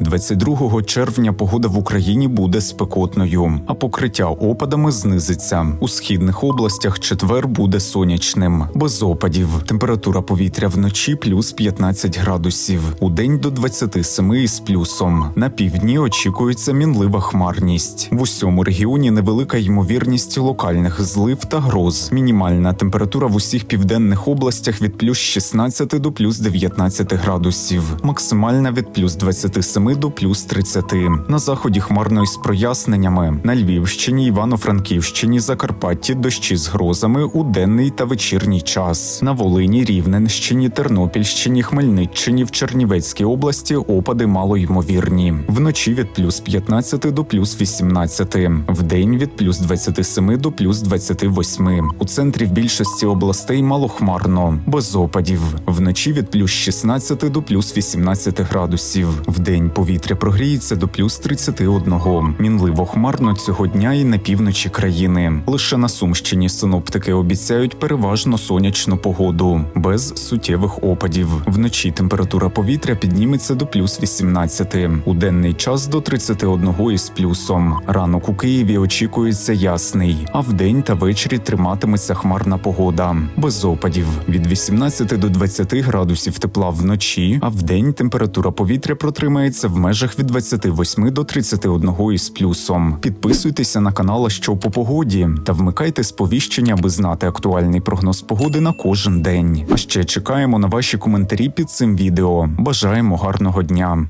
22 червня погода в Україні буде спекотною, а покриття опадами знизиться. У східних областях четвер буде сонячним, без опадів. Температура повітря вночі плюс 15 градусів, у день до 27 із плюсом. На півдні очікується мінлива хмарність. В усьому регіоні невелика ймовірність локальних злив та гроз. Мінімальна температура в усіх південних областях від плюс 16 до плюс 19 градусів, максимальна від плюс 27 до плюс 30. На заході хмарно із проясненнями. На Львівщині, Івано-Франківщині, Закарпатті дощі з грозами у денний та вечірній час. На Волині, Рівненщині, Тернопільщині, Хмельниччині, в Чернівецькій області опади малоймовірні. Вночі від плюс 15 до плюс 18, вдень від плюс 27 до плюс 28. У центрі в більшості областей малохмарно, без опадів. Вночі від плюс 16 до плюс 18 градусів. Вдень повітря прогріється до плюс 31. Мінливо хмарно цього дня і на півночі країни. Лише на Сумщині синоптики обіцяють переважно сонячну погоду, без суттєвих опадів. Вночі температура повітря підніметься до плюс 18, у денний час до 31 із плюсом. Ранок у Києві очікується ясний, а вдень та ввечері триматиметься хмарна погода, без опадів від 18 до 20 градусів тепла вночі, а вдень температура повітря протримається в межах від 28 до 31 із плюсом. Підписуйтеся на канал що по погоді та вмикайте сповіщення, аби знати актуальний прогноз погоди на кожен день. А ще чекаємо на ваші коментарі під цим відео. Бажаємо гарного дня.